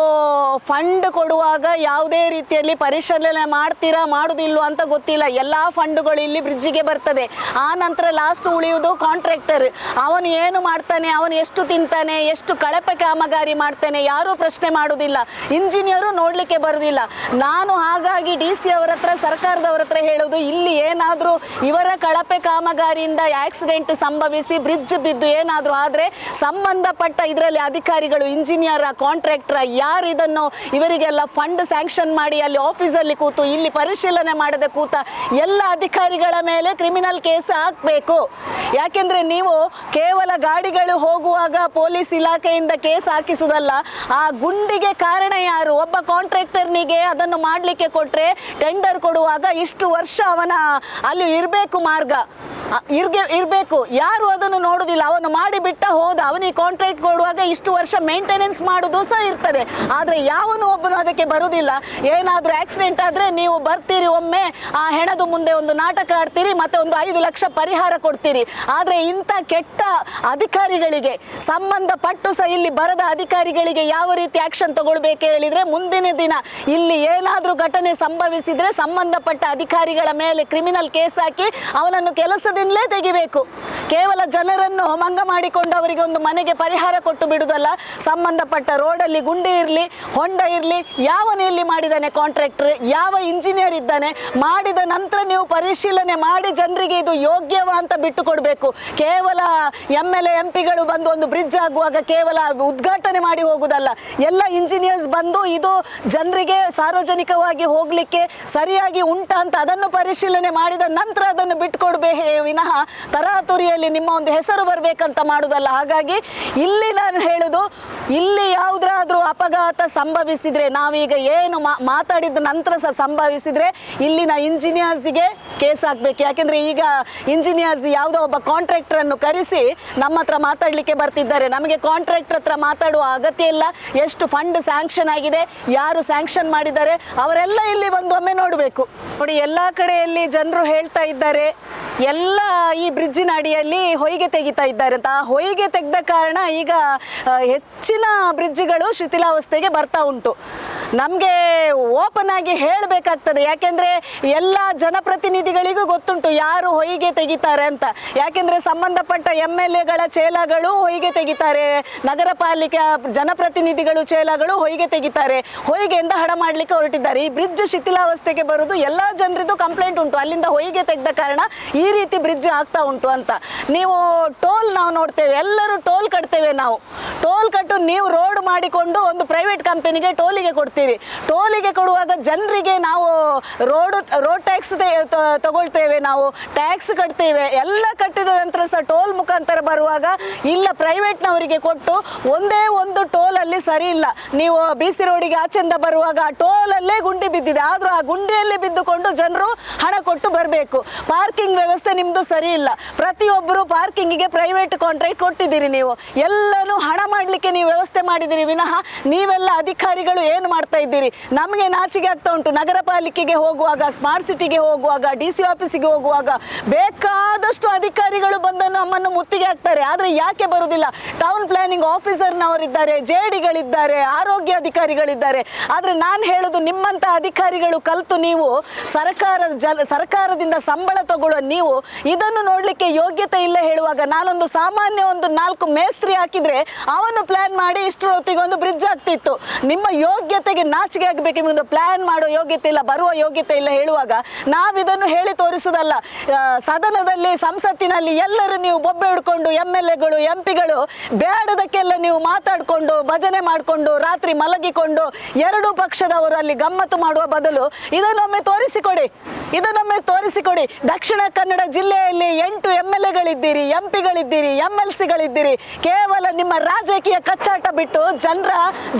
ಫಂಡ್ ಕೊಡುವಾಗ ಯಾವುದೇ ರೀತಿಯಲ್ಲಿ ಪರಿಶೀಲನೆ ಮಾಡ್ತೀರಾ, ಮಾಡುದಿಲ್ವ ಅಂತ ಗೊತ್ತಿಲ್ಲ. ಎಲ್ಲ ಫಂಡ್ಗಳು ಇಲ್ಲಿ ಬ್ರಿಡ್ಜಿಗೆ ಬರ್ತದೆ. ಆ ನಂತರ ಲಾಸ್ಟ್ ಉಳಿಯುವುದು ಕಾಂಟ್ರಾಕ್ಟರ್ ಅವನು ಏನು ಮಾಡ್ತಾನೆ, ಅವನು ಎಷ್ಟು ತಿಂತಾನೆ, ಎಷ್ಟು ಕಳಪೆ ಕಾಮಗಾರಿ ಮಾಡ್ತಾನೆ, ಯಾರೂ ಪ್ರಶ್ನೆ ಮಾಡುವುದಿಲ್ಲ ಇಂಜಿನಿಯರು ನೋಡಲಿಕ್ಕೆ ಬರುವುದಿಲ್ಲ ನಾನು ಹಾಗಾಗಿ ಡಿ ಸಿ ಅವರ ಹತ್ರ, ಸರ್ಕಾರದವರ ಹತ್ರ ಹೇಳೋದು ಇಲ್ಲಿ ಏನಾದರೂ ಇವರ ಕಳಪೆ ಕಾಮಗಾರಿಯಿಂದ ಆಕ್ಸಿಡೆಂಟ್ ಸಂಭವಿಸಿ ಬ್ರಿಡ್ಜ್ ಬಿದ್ದು ಏನಾದರೂ ಆದರೆ ಸಂಬಂಧಪಟ್ಟ ಇದರಲ್ಲಿ ಅಧಿಕಾರಿಗಳು ಇಂಜಿನಿಯರ ಕಾಂಟ್ರಾಕ್ಟರ್ ಯಾರು ಇದನ್ನು ಇವರಿಗೆಲ್ಲ ಫಂಡ್ ಸ್ಯಾಂಕ್ಷನ್ ಮಾಡಿ ಅಲ್ಲಿ ಆಫೀಸಲ್ಲಿ ಕೂತು ಇಲ್ಲಿ ಪರಿಶೀಲನೆ ಮಾಡದೆ ಕೂತ ಎಲ್ಲ ಅಧಿಕಾರಿಗಳ ಮೇಲೆ ಕ್ರಿಮಿನಲ್ ಕೇಸ್ ಹಾಕಬೇಕು. ಯಾಕೆಂದ್ರೆ ನೀವು ಕೇವಲ ಗಾಡಿಗಳು ಹೋಗುವಾಗ ಪೊಲೀಸ್ ಇಲಾಖೆಯಿಂದ ಕೇಸ್ ಹಾಕಿಸುವುದಲ್ಲ, ಆ ಗುಂಡಿಗೆ ಕಾರಣ ಯಾರು? ಒಬ್ಬ ಕಾಂಟ್ರಾಕ್ಟರ್ನಿಗೆ ಅದನ್ನು ಮಾಡಲಿಕ್ಕೆ ಕೊಟ್ಟರೆ ಟೆಂಡರ್ ಕೊಡುವಾಗ ಇಷ್ಟು ವರ್ಷ ಅವನ ಅಲ್ಲಿ ಇರಬೇಕು ಮಾರ್ಗ. ಇರ್ಗೆ, ಇರಬೇಕು. ಯಾರು ಅದನ್ನು ನೋಡುವುದಿಲ್ಲ ಅವನು ಮಾಡಿಬಿಟ್ಟ ಹೋದ ಅವನಿಗೆ ಕಾಂಟ್ರಾಕ್ಟ್ ಕೊಡುವಾಗ ಇಷ್ಟು ವರ್ಷ ಮೇಂಟೆನೆನ್ಸ್ ಮಾಡೋದು ಸಹ ಇರ್ತದೆ. ಆದರೆ ಯಾವನು ಒಬ್ಬನು ಅದಕ್ಕೆ ಬರುವುದಿಲ್ಲ ಏನಾದರೂ ಆಕ್ಸಿಡೆಂಟ್ ಆದರೆ ನೀವು ಬರ್ತೀರಿ ಒಮ್ಮೆ, ಆ ಹೆಣದು ಮುಂದೆ ಒಂದು ನಾಟಕ ಆಡ್ತೀರಿ, ಮತ್ತೆ ಒಂದು ಐದು ಲಕ್ಷ ಪರಿಹಾರ ಕೊಡ್ತೀರಿ. ಆದರೆ ಇಂಥ ಕೆಟ್ಟ ಅಧಿಕಾರಿಗಳಿಗೆ, ಸಂಬಂಧಪಟ್ಟು ಸಹ ಇಲ್ಲಿ ಬರದ ಅಧಿಕಾರಿಗಳಿಗೆ ಯಾವ ರೀತಿ ಆಕ್ಷನ್ ತಗೊಳ್ಬೇಕು ಹೇಳಿದ್ರೆ ಮುಂದಿನ ದಿನ ಇಲ್ಲಿ ಏನಾದರೂ ಘಟನೆ ಸಂಭವಿಸಿದ್ರೆ ಸಂಬಂಧಪಟ್ಟ ಅಧಿಕಾರಿಗಳ ಮೇಲೆ ಕ್ರಿಮಿನಲ್ ಕೇಸ್ ಹಾಕಿ ಅವನನ್ನು ಕೆಲಸದಿಂದಲೇ ತೆಗಿಬೇಕು. ಕೇವಲ ಜನರನ್ನು ಮಂಗ ಮಾಡಿಕೊಂಡು ಅವರಿಗೆ ಒಂದು ಮನೆಗೆ ಪರಿಹಾರ ಕೊಟ್ಟು ಬಿಡುದಲ್ಲ ಸಂಬಂಧಪಟ್ಟ ರೋಡಲ್ಲಿ ಗುಂಡಿ ಇರಲಿ, ಹೊಂಡ ಇರಲಿ, ಯಾವ ಇಲ್ಲಿ ಮಾಡಿದ್ದಾನೆ ಕಾಂಟ್ರಾಕ್ಟರ್ ಯಾವ ಇಂಜಿನಿಯರ್ ಇದ್ದಾನೆ, ಮಾಡಿದ ನಂತರ ನೀವು ಪರಿಶೀಲನೆ ಮಾಡಿ ಜನರಿಗೆ ಇದು ಯೋಗ್ಯವ ಅಂತ ಬಿಟ್ಟು ಕೊಡಬೇಕು ಕೇವಲ ಎಂ ಎಲ್ ಎಂ ಪಿಗಳು ಬಂದು ಒಂದು ಬ್ರಿಡ್ಜ್ ಆಗುವಾಗ ಕೇವಲ ಉದ್ಘಾಟನೆ ಮಾಡಿ ಹೋಗುದಲ್ಲ ಎಲ್ಲ ಇಂಜಿನಿಯರ್ಸ್ ಬಂದು ಇದು ಜನರಿಗೆ ಸಾರ್ವಜನಿಕವಾಗಿ ಹೋಗಲಿಕ್ಕೆ ಸರಿಯಾಗಿ ಉಂಟಾ ಅಂತ ಅದನ್ನು ಪರಿಶೀಲನೆ ಮಾಡಿದ ನಂತರ ಅದನ್ನು ಬಿಟ್ಕೊಡ್ಬೇ ವಿನಃ ತರಾತುರಿಯಲ್ಲಿ ನಿಮ್ಮ ಒಂದು ಹೆಸರು ಬರಬೇಕಂತ ಮಾಡುದಲ್ಲ ಹಾಗಾಗಿ ಇಲ್ಲಿ ನಾನು ಹೇಳುದು, ಇಲ್ಲಿ ಯಾವುದಾದ್ರೂ ಅಪಘಾತ ಸಂಭವಿಸಿದ್ರೆ, ನಾವೀಗ ಏನು ಮಾತಾಡಿದ ನಂತರ ಸಹ ಸಂಭವಿಸಿದ್ರೆ, ಇಲ್ಲಿನ ಇಂಜಿನಿಯರ್ಸ್ಗೆ ಕೇಸ್ ಆಗ್ಬೇಕು ಯಾಕೆಂದ್ರೆ ಈಗ ಇಂಜಿನಿಯರ್ಸ್ ಯಾವುದೋ ಒಬ್ಬ ಕಾಂಟ್ರಾಕ್ಟರ್ ಅನ್ನು ಕರೆಸಿ ನಮ್ಮ ಹತ್ರ ಮಾತಾಡಲಿಕ್ಕೆ ಬರ್ತಿದ್ದಾರೆ. ನಮಗೆ ಕಾಂಟ್ರಾಕ್ಟರ್ ಹತ್ರ ಮಾತಾಡುವ ಅಗತ್ಯ ಇಲ್ಲ. ಎಷ್ಟು ಫಂಡ್ ಸ್ಯಾಂಕ್ಷನ್ ಆಗಿದೆ, ಯಾರು ಸ್ಯಾಂಕ್ಷನ್ ಮಾಡಿದ್ದಾರೆ, ಅವರೆಲ್ಲ ಇಲ್ಲಿ ಬಂದು ಒಮ್ಮೆ ನೋಡಬೇಕು. ನೋಡಿ, ಎಲ್ಲ ಕಡೆಯಲ್ಲಿ ಜನರು ಹೇಳ್ತಾ ಇದ್ದಾರೆ. ಎಲ್ಲ ಈ ಬ್ರಿಡ್ಜಿನ ಅಡಿಯಲ್ಲಿ ಹೊಯ್ಗೆ ತೆಗಿತಾ ಇದ್ದಾರೆ ಅಂತ. ಆ ಹೊಯ್ಗೆ ತೆಗೆದ ಕಾರಣ ಈಗ ಹೆಚ್ಚಿನ ಬ್ರಿಡ್ಜ್ಗಳು ಶಿಥಿಲಾವಸ್ಥೆಗೆ ಬರ್ತಾ ಉಂಟು. ನಮಗೆ ಓಪನ್ ಆಗಿ ಹೇಳಬೇಕಾಗ್ತದೆ. ಯಾಕೆಂದ್ರೆ ಎಲ್ಲ ಜನಪ್ರತಿನಿಧಿಗಳಿಗೂ ಗೊತ್ತುಂಟು ಯಾರು ಹೊಯ್ಗೆ ತೆಗಿತಾರೆ ಅಂತ. ಯಾಕೆಂದ್ರೆ ಸಂಬಂಧಪಟ್ಟ ಎಂ ಎಲ್ ಎಗಳ ಚೇಲಗಳು ಹೊಯ್ಗೆ ತೆಗಿತಾರೆ. ನಗರ ಪಾಲಿಕೆ ಜನಪ್ರತಿನಿಧಿಗಳು ಚೇಲಗಳು ಹೊಯ್ಗೆ ತೆಗಿತಾರೆ. ಹೊಯ್ಗೆಯಿಂದ ಹಣ ಮಾಡಲಿಕ್ಕೆ ಹೊರಟಿದ್ದಾರೆ. ಈ ಬ್ರಿಡ್ಜ್ ಶಿಥಿಲಾವಸ್ಥೆಗೆ ಬರೋದು ಎಲ್ಲ ಜನರದ್ದು ಕಂಪ್ಲೇಂಟ್ ಉಂಟು. ಅಲ್ಲಿಂದ ಹೊಯ್ಗೆ ತೆಗೆದ ಕಾರಣ ಈ ರೀತಿ ಬ್ರಿಡ್ಜ್ ಆಗ್ತಾ ಉಂಟು ಅಂತ. ನೀವು ಟೋಲ್ ನಾವು ನೋಡ್ತೇವೆ. ಎಲ್ಲರೂ ಟೋಲ್ ಕಟ್ತೇವೆ ನಾವು. ಟೋಲ್ ಕಟ್ಟು ನೀವು ರೋಡ್ ಮಾಡಿಕೊಂಡು ಒಂದು ಪ್ರೈವೇಟ್ ಕಂಪನಿಗೆ ಟೋಲಿಗೆ ಕೊಡ್ತೀರಿ. ಟೋಲಿಗೆ ಕೊಡುವಾಗ ಜನರಿಗೆ ನಾವು ರೋಡ್ ರೋಡ್ ಟ್ಯಾಕ್ಸ್ ತಗೊಳ್ತೇವೆ ನಾವು. ಟ್ಯಾಕ್ಸ್ ಕಟ್ತೇವೆ. ಎಲ್ಲ ಕಟ್ಟಿದ ನಂತರ ಸಹ ಟೋಲ್ ಮುಖಾಂತರ ಬರುವಾಗ ಇಲ್ಲ ಪ್ರೈವೇಟ್ನವರಿಗೆ ಕೊಟ್ಟು ಒಂದೇ ಒಂದು ಟೋಲಲ್ಲಿ ಸರಿ ಇಲ್ಲ. ನೀವು ಬಿ ಸಿ ರೋಡಿಗೆ ಆಚೆಂದ ಬರುವಾಗ ಆ ಟೋಲಲ್ಲೇ ಗುಂಡಿ ಬಿದ್ದಿದೆ. ಆದರೂ ಆ ಗುಂಡಿಯಲ್ಲಿ ಬಿದ್ದುಕೊಂಡು ಜನರು ಹಣ ಕೊಟ್ಟು ಬರಬೇಕು. ಪಾರ್ಕಿಂಗ್ ವ್ಯವಸ್ಥೆ ನಿಮ್ಮದು ಸರಿ ಇಲ್ಲ. ಪ್ರತಿಯೊಬ್ಬರು ಪಾರ್ಕಿಂಗಿಗೆ ಪ್ರೈವೇಟ್ ಕಾಂಟ್ರಾಕ್ಟ್ ಕೊಟ್ಟಿದ್ದೀರಿ ನೀವು. ಎಲ್ಲನೂ ಹಣ ಮಾಡಲಿಕ್ಕೆ ನೀವು ವ್ಯವಸ್ಥೆ ಮಾಡಿದ್ದೀರಿ. ವಿನಃ ನೀವೆಲ್ಲ ಅಧಿಕಾರಿಗಳು ಏನು ಮಾಡ್ತಾ ಇದ್ದೀರಿ? ನಮಗೆ ನಾಚಿಕೆ ಆಗ್ತಾ ಉಂಟು. ನಗರ ಪಾಲಿಕೆಗೆ ಹೋಗುವಾಗ ಸ್ಮಾರ್ಟ್ ಸಿಟಿಗೆ ಹೋಗುವಾಗ ಡಿ ಸಿ ಆಫೀಸಿಗೆ ಹೋಗುವಾಗ ಬೇಕಾದಷ್ಟು ಅಧಿಕಾರಿಗಳು ಬಂದು ನಮ್ಮನ್ನು ಮುತ್ತಿಗೆ ಹಾಕ್ತಾರೆ. ಆದರೆ ಯಾಕೆ ಬರುವುದಿಲ್ಲ ಟೌನ್ ಪ್ಲಾನಿಂಗ್ ಆಫೀಸರ್ನವರಿದ್ದಾರೆ ಜೆ ಡಿಗಳಿದ್ದಾರೆ ಆರೋಗ್ಯ ಅಧಿಕಾರಿಗಳಿದ್ದಾರೆ. ಆದರೆ ನಾನು ಹೇಳೋದು ನಿಮ್ಮಂಥ ಅಧಿಕಾರಿಗಳು ಕಲಿತು ನೀವು ಸರ್ಕಾರ ಜನ, ಸರ್ಕಾರದಿಂದ ಸಂಬಳ ತಗೊಳ್ಳೋ ನೀವು ಇದನ್ನು ನೋಡಲಿಕ್ಕೆ ಯೋಗ್ಯತೆ ಇಲ್ಲ ಹೇಳುವಾಗ ನಾನೊಂದು ಸಾಮಾನ್ಯ ಒಂದು ನಾಲ್ಕು ಮೇಸ್ತ್ರಿ ಹಾಕಿದ್ರೆ ಅವನು ಪ್ಲಾನ್ ಮಾಡಿ ಇಷ್ಟು ಹೊತ್ತಿಗೆ ಒಂದು ಬ್ರಿಡ್ಜ್ ಆಗ್ತಿತ್ತು. ನಿಮ್ಮ ಯೋಗ್ಯತೆಗೆ ನಾಚಿಕೆ ಆಗಬೇಕು ನಿಮ್ಮದು ಪ್ಲಾನ್ ಮಾಡೋ ಯೋಗ್ಯತೆ ಇಲ್ಲ, ಬರುವ ಯೋಗ್ಯತೆ ಇಲ್ಲ ಹೇಳುವಾಗ ನಾವಿದನ್ನು ಹೇಳಿ ತೋರಿಸುವುದಲ್ಲ ಸದನದಲ್ಲಿ, ಸಂಸತ್ತಿನಲ್ಲಿ ಎಲ್ಲರೂ ನೀವು ಬೊಬ್ಬೆ ಹಿಡ್ಕೊಂಡು ಎಂ ಎಲ್ ಎಗಳು, ಎಂ ಪಿಗಳು ಬೇಡದಕ್ಕೆಲ್ಲ ನೀವು ಮಾತಾಡಿಕೊಂಡು, ಭಜನೆ ಮಾಡಿಕೊಂಡು, ರಾತ್ರಿ ಮಲಗಿಕೊಂಡು ಎರಡೂ ಪಕ್ಷದವರು ಅಲ್ಲಿ ಗಮ್ಮತ್ತು ಮಾಡುವ ಬದಲು ಇದನ್ನೊಮ್ಮೆ ತೋರಿಸಿಕೊಡಿ. ಇದನ್ನೊಮ್ಮೆ ತೋರಿಸಿಕೊಡಿ. ದಕ್ಷಿಣ ಕನ್ನಡ ಜಿಲ್ಲೆಯಲ್ಲಿ ಎಂಟು ಎಂ ಎಲ್ ಎಗಳಿದ್ದೀರಿ, ಎಂ ಪಿಗಳಿದ್ದೀರಿ, ಎಂ ಎಲ್ ಸಿಗಳಿದ್ದೀರಿ ಕೇವಲ ನಿಮ್ಮ ರಾಜಕೀಯ ಕಚ್ಚಾಟ ಬಿಟ್ಟು ಜನರ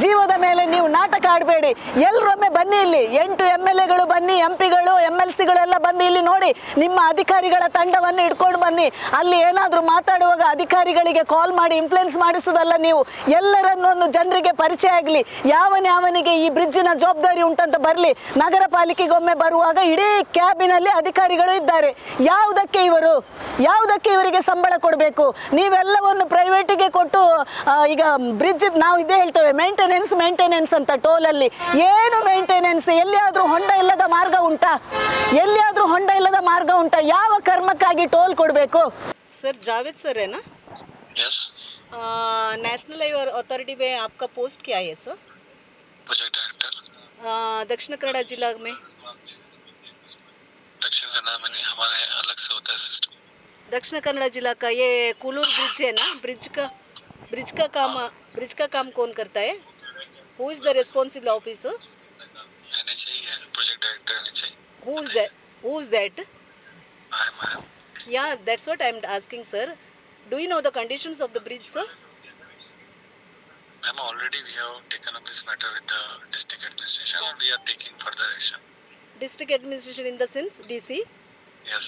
ಜೀವದ ಮೇಲೆ ನೀವು ನಾಟಕ ಆಡಬೇಡಿ. ಎಲ್ಲರೊಮ್ಮೆ ಬನ್ನಿ ಇಲ್ಲಿ. ಎಂಟು ಎಂ ಎಲ್ ಎಗಳು ಬನ್ನಿ, ಎಂ ಪಿಗಳು ಎಂ ಎಲ್ ಸಿಗಳೆಲ್ಲ ಬಂದು ಇಲ್ಲಿ ನೋಡಿ ನಿಮ್ಮ ಅಧಿಕಾರಿಗಳ ತಂಡವನ್ನು ಇಟ್ಕೊಂಡು ಬನ್ನಿ. ಅಲ್ಲಿ ಏನಾದರೂ ಮಾತಾಡುವಾಗ ಅಧಿಕಾರಿಗಳಿಗೆ ಕಾಲ್ ಮಾಡಿ ಇನ್ಫ್ಲುಯೆನ್ಸ್ ಮಾಡಿಸೋದಲ್ಲ ನೀವು. ಎಲ್ಲರನ್ನೊಂದು ಜನರಿಗೆ ಪರಿಚಯ ಆಗಲಿ. ಯಾವನ್ಯಾವನಿಗೆ ಈ ಬ್ರಿಡ್ಜಿನ ಜವಾಬ್ದಾರಿ ಉಂಟಂತ ಬರಲಿ. ನಗರ ಪಾಲಿಕೆಗೊಮ್ಮೆ ಬರುವಾಗ ಇಡೀ ಕ್ಯಾಬಿನಲ್ಲಿ ಅಧಿಕಾರಿಗಳು ಇದ್ದಾರೆ. ಯಾವುದಕ್ಕೆ ಇವರು? ಯಾವುದಕ್ಕೆ ಇವರಿಗೆ ಸಂಬಳ ಕೊಡಬೇಕು? ನೀವೆಲ್ಲವನ್ನು ಪ್ರೈವೇಟಿಗೆ ಕೊಟ್ಟು ಆ, ಈಗ ಬ್ರಿಡ್ಜ್ ನಾವು ಇದೇ ಹೇಳ್ತೇವೆ ಮೇಂಟೆನೆನ್ಸ್ ಮೇಂಟೆನೆನ್ಸ್ ಅಂತ ಟೋಲಲ್ಲಿ ಏನು ಮೇಂಟೆನೆನ್ಸ್ ಎಲ್ಲಿಯಾದರೂ ಹೊಂಡ ಇಲ್ಲದ ಮಾರ್ಗ ಉಂಟಾ ಎಲ್ಲಿಯಾದರೂ ಹೊಂಡ ಇಲ್ಲದ ಮಾರ್ಗ ಉಂಟಾ ಯಾವ ಕರ್ಮಕ್ಕಾಗಿ ಟೋಲ್ ಕೊಡಬೇಕು ಸರ್ ಜಾವೇದ್ ಸರ್ ಏನಾ यस नेशनल हाईवे अथॉरिटी में आपका पोस्ट क्या है सर प्रोजेक्ट डायरेक्टर दक्षिण कन्नड़ा जिला में दक्षिण कन्नड़ा में नहीं हमारे अलग से होता है सिस्टम दक्षिण कन्नड़ा जिला का ये कुलूर ब्रिज है ना? ब्रिज का ब्रिज का काम ब्रिज का काम कौन करता है? Who is the responsible officer that who is that I am I am yeah that's what i'm asking sir. Do you know the conditions of the bridge sir? Ma'am already we have taken up this matter with the district administration and we are taking further action. District administration in the sense dc yes.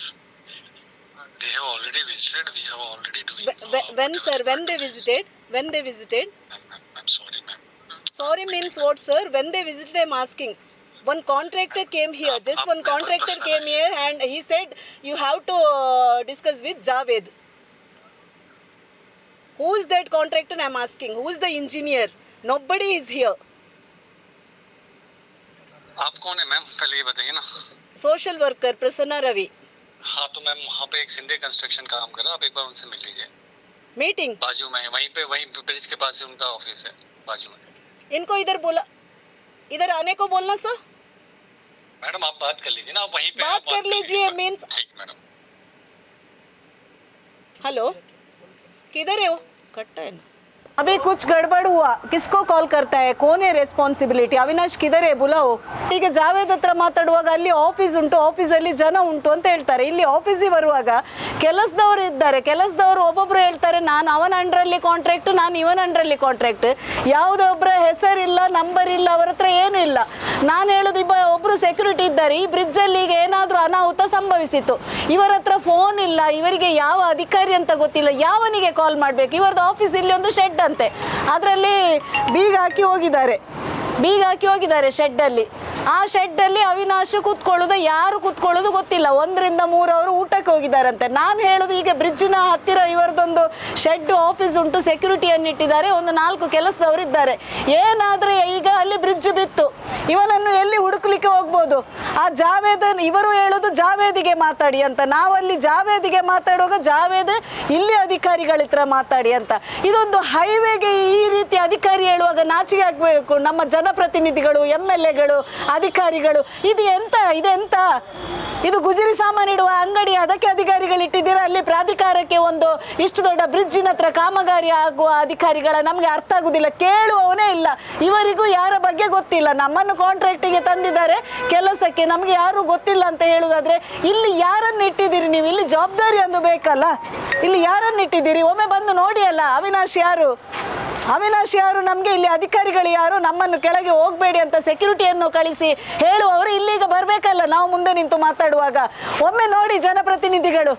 they have already visited we have already doing Wh- wh- uh, when sir whatever when they required is. visited when they visited Ma'am, ma'am, I'm sorry ma'am Sorry means what, sir? When they visited, I'm asking. One contractor came here, Up- just up one level contractor person came है। here and he said, You have to uh, discuss with Javed. Who is that contractor? I'm asking. Who is the engineer? Nobody is here. आप कौन है ma'am पहले ये बताइए ना Social worker, Prasanna Ravi. हाँ तो मैम वहाँ पे एक सिंधे कंस्ट्रक्शन काम कर रहा आप एक बार उनसे मिल लीजिए। Meeting. बाजू में वहीं पे वहीं ब्रिज के पास ही उनका ऑफ़िस है बाजू में। इनको इधर बोला इधर आने को बोलना सर? मैडम आप बात कर लीजिए ना आप वहीं पे बात कर लीजिए, means- ठीक मैडम। हेलो किधर है वो? कट्टा है ना। अभी कुछ गड़बड़ हुआ किसको कॉल करता है कौन है ರೆಸ್ಪಾನ್ಸಿಬಿಲಿಟಿ ಅವಿನಾಶ್ ಕಿದರೆ ಬುಲಾವು ಈಗ ಜಾವೇದ್ ಹತ್ರ ಮಾತಾಡುವಾಗ ಅಲ್ಲಿ ಆಫೀಸ್ ಉಂಟು ಆಫೀಸಲ್ಲಿ ಜನ ಉಂಟು ಅಂತ ಹೇಳ್ತಾರೆ ಇಲ್ಲಿ ಆಫೀಸಿಗೆ ಬರುವಾಗ ಕೆಲಸದವರು ಇದ್ದಾರೆ ಕೆಲಸದವರು ಒಬ್ಬೊಬ್ರು ಹೇಳ್ತಾರೆ ನಾನು ಅವನ ಅಂಡ್ರಲ್ಲಿ ಕಾಂಟ್ರಾಕ್ಟ್ ನಾನು ಇವನ ಅಂಡ್ರಲ್ಲಿ ಕಾಂಟ್ರಾಕ್ಟ್ ಯಾವುದೋ ಒಬ್ಬರ ಹೆಸರಿಲ್ಲ ನಂಬರ್ ಇಲ್ಲ ಅವರ ಹತ್ರ ಏನೂ ಇಲ್ಲ ನಾನು ಹೇಳೋದು ಇಬ್ಬ ಒಬ್ಬರು ಸೆಕ್ಯೂರಿಟಿ ಇದ್ದಾರೆ ಈ ಬ್ರಿಡ್ಜಲ್ಲಿ ಈಗ ಏನಾದರೂ ಅನಾಹುತ ಸಂಭವಿಸಿತು ಇವರ ಹತ್ರ ಫೋನ್ ಇಲ್ಲ ಇವರಿಗೆ ಯಾವ ಅಧಿಕಾರಿ ಅಂತ ಗೊತ್ತಿಲ್ಲ ಯಾವನಿಗೆ ಕಾಲ್ ಮಾಡಬೇಕು ಇವರದ್ದು ಆಫೀಸ್ ಇಲ್ಲಿ ಒಂದು ಶೆಡ್ ಅಂತೆ ಅದರಲ್ಲಿ ಬೀಗ ಹಾಕಿ ಹೋಗಿದ್ದಾರೆ. ಬೀಗ ಹಾಕಿ ಹೋಗಿದ್ದಾರೆ ಶೆಡ್ಡಲ್ಲಿ ಆ ಶೆಡ್ ಅಲ್ಲಿ ಅವಿನಾಶ್ ಕೂತ್ಕೊಳ್ಳೋದು, ಯಾರು ಕೂತ್ಕೊಳ್ಳೋದು ಗೊತ್ತಿಲ್ಲ. ಒಂದರಿಂದ ಮೂರು ಅವರು ಊಟಕ್ಕೆ ಹೋಗಿದ್ದಾರಂತೆ. ನಾನು ಹೇಳೋದು ಈಗ ಬ್ರಿಡ್ಜ್ನ ಹತ್ತಿರ ಇವರದೊಂದು ಶೆಡ್ ಆಫೀಸ್ ಉಂಟು ಸೆಕ್ಯೂರಿಟಿಯನ್ನು ಇಟ್ಟಿದ್ದಾರೆ ಒಂದು ನಾಲ್ಕು ಕೆಲಸದವರು ಇದ್ದಾರೆ ಏನಾದರೆ ಈಗ ಅಲ್ಲಿ ಬ್ರಿಡ್ಜ್ ಬಿತ್ತು. ಇವನನ್ನು ಎಲ್ಲಿ ಹುಡುಕ್ಲಿಕ್ಕೆ ಹೋಗ್ಬೋದು? ಆ ಜಾವೇದ್, ಇವರು ಹೇಳೋದು ಜಾವೇದಿಗೆ ಮಾತಾಡಿ ಅಂತ. ನಾವಲ್ಲಿ ಜಾವೇದಿಗೆ ಮಾತಾಡುವಾಗ ಜಾವೇದ್, ಇಲ್ಲಿ ಅಧಿಕಾರಿಗಳ ಹತ್ರ ಮಾತಾಡಿ ಅಂತ. ಇದೊಂದು ಹೈವೇಗೆ ಈ ರೀತಿ ಅಧಿಕಾರಿ ಹೇಳುವಾಗ ನಾಚಿಕೆ ಆಗಬೇಕು. ನಮ್ಮ ಜನಪ್ರತಿನಿಧಿಗಳು ಎಂ ಎಲ್ ಎಗಳು ಅಧಿಕಾರಿಗಳು. ಇದು ಎಂತ ಇದೆಂತ ಇದು ಗುಜರಿ ಸಾಮಾನು ಇಡುವ ಅಂಗಡಿ, ಅದಕ್ಕೆ ಅಧಿಕಾರಿಗಳು ಇಟ್ಟಿದ್ದೀರಾ ಅಲ್ಲಿ ಪ್ರಾಧಿಕಾರಕ್ಕೆ ಒಂದು ಇಷ್ಟು ದೊಡ್ಡ ಬ್ರಿಡ್ಜಿನ ಹತ್ರ ಕಾಮಗಾರಿ ಆಗುವ ಅಧಿಕಾರಿಗಳ ನಮಗೆ ಅರ್ಥ ಆಗುದಿಲ್ಲ, ಕೇಳುವವನೇ ಇಲ್ಲ. ಇವರಿಗೂ ಯಾರ ಬಗ್ಗೆ ಗೊತ್ತಿಲ್ಲ. ನಮ್ಮನ್ನು ಕಾಂಟ್ರಾಕ್ಟಿಗೆ ತಂದಿದ್ದಾರೆ. ಕೆಲಸಕ್ಕೆ ನಮಗೆ ಯಾರು ಗೊತ್ತಿಲ್ಲ ಅಂತ ಹೇಳುವುದಾದ್ರೆ ಇಲ್ಲಿ ಯಾರನ್ನು ಇಟ್ಟಿದ್ದೀರಿ ನೀವು? ಇಲ್ಲಿ ಜವಾಬ್ದಾರಿ ಅಂದು ಬೇಕಲ್ಲ. ಇಲ್ಲಿ ಯಾರನ್ನು ಇಟ್ಟಿದ್ದೀರಿ? ಒಮ್ಮೆ ಬಂದು ನೋಡಿ ಅಲ್ಲ, ಅವಿನಾಶ್ ಯಾರು? ಅವಿನಾಶ್ ಯಾರು? ನಮಗೆ ಇಲ್ಲಿ ಅಧಿಕಾರಿಗಳು ಯಾರು? ನಮ್ಮನ್ನು ಕೆಳಗೆ ಹೋಗಬೇಡಿ ಅಂತ ಸೆಕ್ಯೂರಿಟಿಯನ್ನು ಕಳಿಸಿ ಹೇಳುವವರು ಇಲ್ಲಿಗೆ ಬರಬೇಕಲ್ಲ, ನಾವು ಮುಂದೆ ನಿಂತು ಮಾತಾಡುವಾಗ. ಒಮ್ಮೆ ನೋಡಿ ಜನಪ್ರತಿನಿಧಿಗಳು,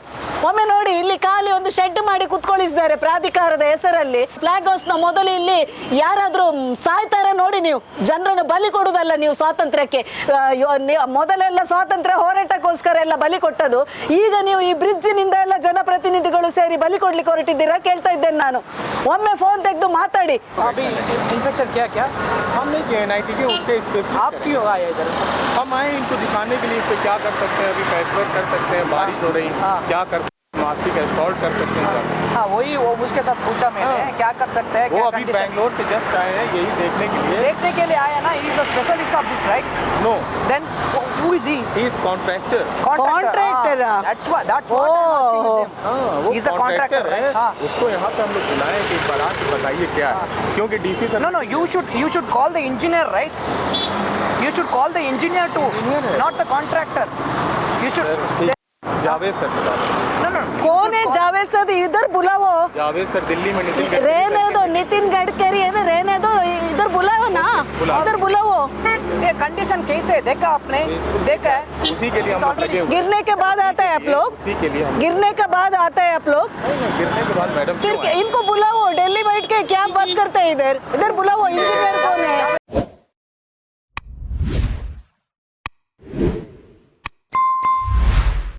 ಒಮ್ಮೆ ನೋಡಿ ಇಲ್ಲಿ ಖಾಲಿ ಒಂದು ಶೆಡ್ ಮಾಡಿ ಕುತ್ಕೊಳಿಸಿದ್ದಾರೆ ಪ್ರಾಧಿಕಾರದ ಹೆಸರಲ್ಲಿ. ಫ್ಲಾಗ್ ಹೌಸ್ನ ಮೊದಲು ಇಲ್ಲಿ ಯಾರಾದರೂ ಸಾಯ್ತಾರೆ ನೋಡಿ ನೀವು. ಜನರನ್ನು ಬಲಿ ಕೊಡುವುದಲ್ಲ ನೀವು ಸ್ವಾತಂತ್ರ್ಯಕ್ಕೆ. ಮೊದಲೆಲ್ಲ ಸ್ವಾತಂತ್ರ್ಯ ಹೋರಾಟಕ್ಕೋಸ್ಕರ ಎಲ್ಲ ಬಲಿ ಕೊಟ್ಟದು ಈಗ ನೀವು ಈ ಬ್ರಿಡ್ಜಿನಿಂದ ಎಲ್ಲ ಸೇರಿ ಬಲಿ ಕೊಡ್ಲಿಕ್ಕೆ ಹೊರಟಿದ್ದೀರಾ ಕೇಳ್ತಾ ಇದ್ದೇನೆ ನಾನು ಒಮ್ಮೆ ಫೋನ್ ತೆಗೆದು ಮಾತಾಡಿ अभी इंस्पेक्टर क्या क्या हम नहीं किए एन के उसके स्पेशलिस्ट आप हैं। क्यों आए इधर हम आए इनको दिखाने के लिए इस पे क्या कर सकते हैं अभी पैच वर्क कर सकते हैं बारिश हो रही हाँ। क्या कर मास्टिक एसफॉल्ट कर सकते हैं जाके। हाँ वही वो उसके साथ पूछा मैंने हाँ। क्या कर सकते हैं वो क्या अभी condition- बैंगलोर से जस्ट आए हैं यही देखने के लिए देखने के लिए आया ना he is a specialist of this right no then Who is he? He is contractor. Contractor. contractor. Ah, that's what. That's what. Oh. ah, वो He's a contractor. है हाँ. उसको यहाँ पे हम लोग बुलाए कि बारात बताइए क्या है हाँ। क्योंकि DC sir no no you you should should call the engineer right you should call the engineer to not the contractor you should Javed sir बता no, no, कौन है जावेद सर इधर बुलाओ जावेद सर दिल्ली में नितिन रहने दो नितिन गडकरी है ना रहने दो इधर बुला ना बुला। इधर बुलाओ ये कंडीशन कैसे है देखा आपने? देखा है? उसी के लिए हम लगे हुए गिरने के बाद आता है आप लोग। उसी के लिए गिरने के बाद आता है आप लोग। गिरने के बाद मैडम फिर इनको बुलाओ दिल्ली बैठ के क्या बात करते हैं इधर? इधर बुलाओ इंजीनियर